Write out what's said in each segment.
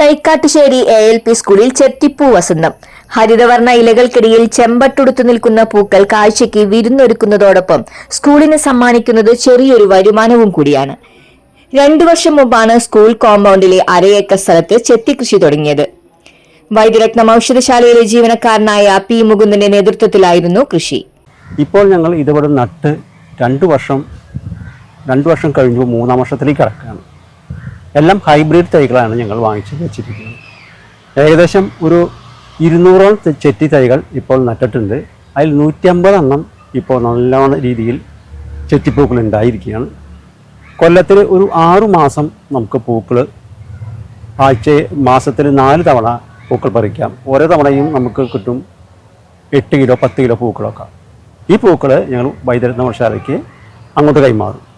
Thaikkattussery A L P സ്കൂളിൽ ചെത്തിപ്പൂ വസന്തം. ഹരിതവർണ ഇലകൾക്കിടയിൽ ചെമ്പട്ടുടുത്തു നിൽക്കുന്ന പൂക്കൾ കാഴ്ചയ്ക്ക് വിരുന്നൊരുക്കുന്നതോടൊപ്പം സ്കൂളിന് സമ്മാനിക്കുന്നത് ചെറിയൊരു വരുമാനവും കൂടിയാണ്. രണ്ടു വർഷം മുമ്പാണ് സ്കൂൾ കോമ്പൗണ്ടിലെ അരയേക്കർ സ്ഥലത്ത് ചെത്തിക്കൃഷി തുടങ്ങിയത്. വൈദ്യരത്നം ഔഷധശാലയിലെ ജീവനക്കാരനായ പി മുകുന്ദന്റെ നേതൃത്വത്തിലായിരുന്നു കൃഷി. ഇപ്പോൾ ഞങ്ങൾ ഇതുപോലെ നട്ട് രണ്ടു വർഷം രണ്ടു വർഷം കഴിഞ്ഞു മൂന്നാം വർഷത്തിലേക്ക് കിടക്കുകയാണ്. എല്ലാം ഹൈബ്രിഡ് തൈകളാണ് ഞങ്ങൾ വാങ്ങിച്ച് വെച്ചിരിക്കുന്നത്. ഏകദേശം ഒരു ഇരുന്നൂറോളം ചെത്തി തൈകൾ ഇപ്പോൾ നട്ടിട്ടുണ്ട്. അതിൽ നൂറ്റമ്പത് എണ്ണം ഇപ്പോൾ നല്ലവണ്ണം രീതിയിൽ ചെത്തിപ്പൂക്കൾ ഉണ്ടായിരിക്കുകയാണ്. കൊല്ലത്തിൽ ഒരു ആറു മാസം നമുക്ക് പൂക്കൾ ആഴ്ച മാസത്തിൽ നാല് തവണ പൂക്കൾ പറിക്കാം. ഓരോ തവണയും നമുക്ക് കിട്ടും എട്ട് കിലോ പത്ത് കിലോ പൂക്കളൊക്കെ. ഈ പൂക്കൾ ഞങ്ങൾ വൈദ്യുതമശാലയ്ക്ക് അങ്ങോട്ട് കൈമാറും.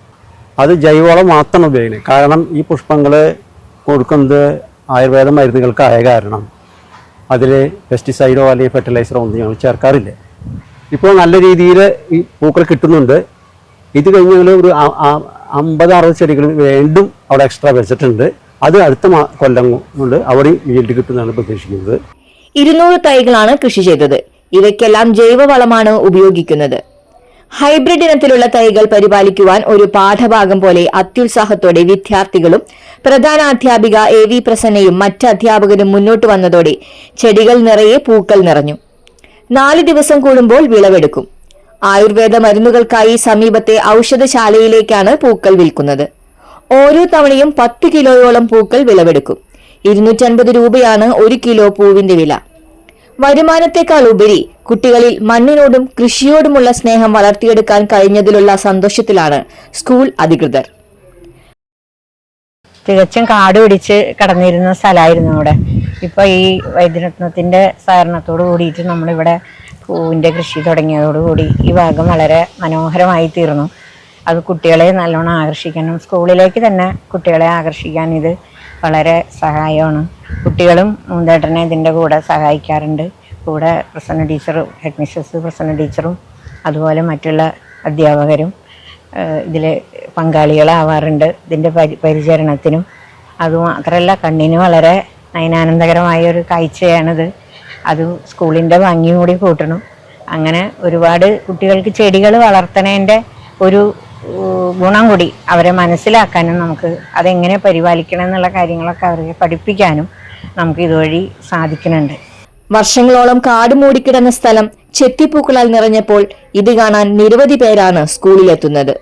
അത് ജൈവവളം മാത്രം ഉപയോഗിക്കുന്നത്. കാരണം ഈ പുഷ്പങ്ങൾ കൊടുക്കുന്നത് ആയുർവേദ മരുന്നുകൾക്കായ കാരണം. അതിൽ പെസ്റ്റിസൈഡോ അല്ലെങ്കിൽ ഫെർട്ടിലൈസറോ ഒന്നും ഞങ്ങൾ ചേർക്കാറില്ല. ഇപ്പോൾ നല്ല രീതിയിൽ ഈ പൂക്കൾ കിട്ടുന്നുണ്ട്. ഇത് കഴിഞ്ഞ് ഞങ്ങൾ ഒരു അമ്പത് അറുപത് ചെടികൾ വീണ്ടും അവിടെ എക്സ്ട്രാ വെച്ചിട്ടുണ്ട്. അത് അടുത്ത കൊല്ലം കൊണ്ട് അവിടെ വീണ്ടും കിട്ടുന്നതാണ് പ്രതീക്ഷിക്കുന്നത്. ഇരുന്നൂറ് തൈകളാണ് കൃഷി ചെയ്തത്. ഇവയ്ക്കെല്ലാം ജൈവവളമാണ് ഉപയോഗിക്കുന്നത്. ഹൈബ്രിഡ് ഇനത്തിലുള്ള തൈകൾ പരിപാലിക്കുവാൻ ഒരു പാഠഭാഗം പോലെ അത്യുത്സാഹത്തോടെ വിദ്യാർത്ഥികളും പ്രധാന അധ്യാപിക എ വി പ്രസന്നയും മറ്റ് അധ്യാപകരും മുന്നോട്ട് വന്നതോടെ ചെടികൾ നിറയെ പൂക്കൾ നിറഞ്ഞു. നാല് ദിവസം കൂടുമ്പോൾ വിളവെടുക്കും. ആയുർവേദ മരുന്നുകൾക്കായി സമീപത്തെ ഔഷധശാലയിലേക്കാണ് പൂക്കൾ വിൽക്കുന്നത്. ഓരോ തവണയും പത്ത് കിലോയോളം പൂക്കൾ വിളവെടുക്കും. ഇരുന്നൂറ്റൻപത് രൂപയാണ് ഒരു കിലോ പൂവിന്റെ വില. വരുമാനത്തെക്കാൾ ഉപരി കുട്ടികളിൽ മണ്ണിനോടും കൃഷിയോടുമുള്ള സ്നേഹം വളർത്തിയെടുക്കാൻ കഴിഞ്ഞതിലുള്ള സന്തോഷത്തിലാണ് സ്കൂൾ അധികൃതർ. തികച്ചും കാട് പിടിച്ച് കടന്നിരുന്ന സ്ഥലമായിരുന്നു ഇവിടെ ഇപ്പൊ ഈ വൈദ്യരത്നത്തിന്റെ സഹകരണത്തോട് കൂടിയിട്ട് നമ്മളിവിടെ പൂവിന്റെ കൃഷി തുടങ്ങിയതോടുകൂടി ഈ ഭാഗം വളരെ മനോഹരമായി തീർന്നു. അത് കുട്ടികളെ നല്ലോണം ആകർഷിക്കാനും സ്കൂളിലേക്ക് തന്നെ കുട്ടികളെ ആകർഷിക്കാൻ ഇത് വളരെ സഹായമാണ്. കുട്ടികളും മൂന്തേട്ടനെ ഇതിന്റെ കൂടെ സഹായിക്കാറുണ്ട്. കൂടെ പ്രസന്ന ടീച്ചറും ഹെഡ് മിസ്സസ് പ്രസന്ന ടീച്ചറും അതുപോലെ മറ്റുള്ള അധ്യാപകരും ഇതിൽ പങ്കാളികളാവാറുണ്ട്. ഇതിന്റെ പരി പരിചരണത്തിനും അതുമാത്രമല്ല കണ്ണിന് വളരെ നയനാനന്ദകരമായ ഒരു കാഴ്ചയാണിത്. അത് സ്കൂളിന്റെ ഭംഗി കൂടി കൂട്ടണം. അങ്ങനെ ഒരുപാട് കുട്ടികൾക്ക് ചെടികൾ വളർത്തണേന്റെ ഒരു ഗുണം കൂടി അവരെ മനസ്സിലാക്കാനും നമുക്ക് അതെങ്ങനെ പരിപാലിക്കണം എന്നുള്ള കാര്യങ്ങളൊക്കെ അവരെ പഠിപ്പിക്കാനും നമുക്ക് ഇതുവഴി സാധിക്കുന്നുണ്ട്. വർഷങ്ങളോളം കാട് മൂടിക്കിടന്ന സ്ഥലം ചെത്തിപ്പൂക്കളാൽ നിറഞ്ഞപ്പോൾ ഇത് കാണാൻ നിരവധി പേരാണ് സ്കൂളിലെത്തുന്നത്.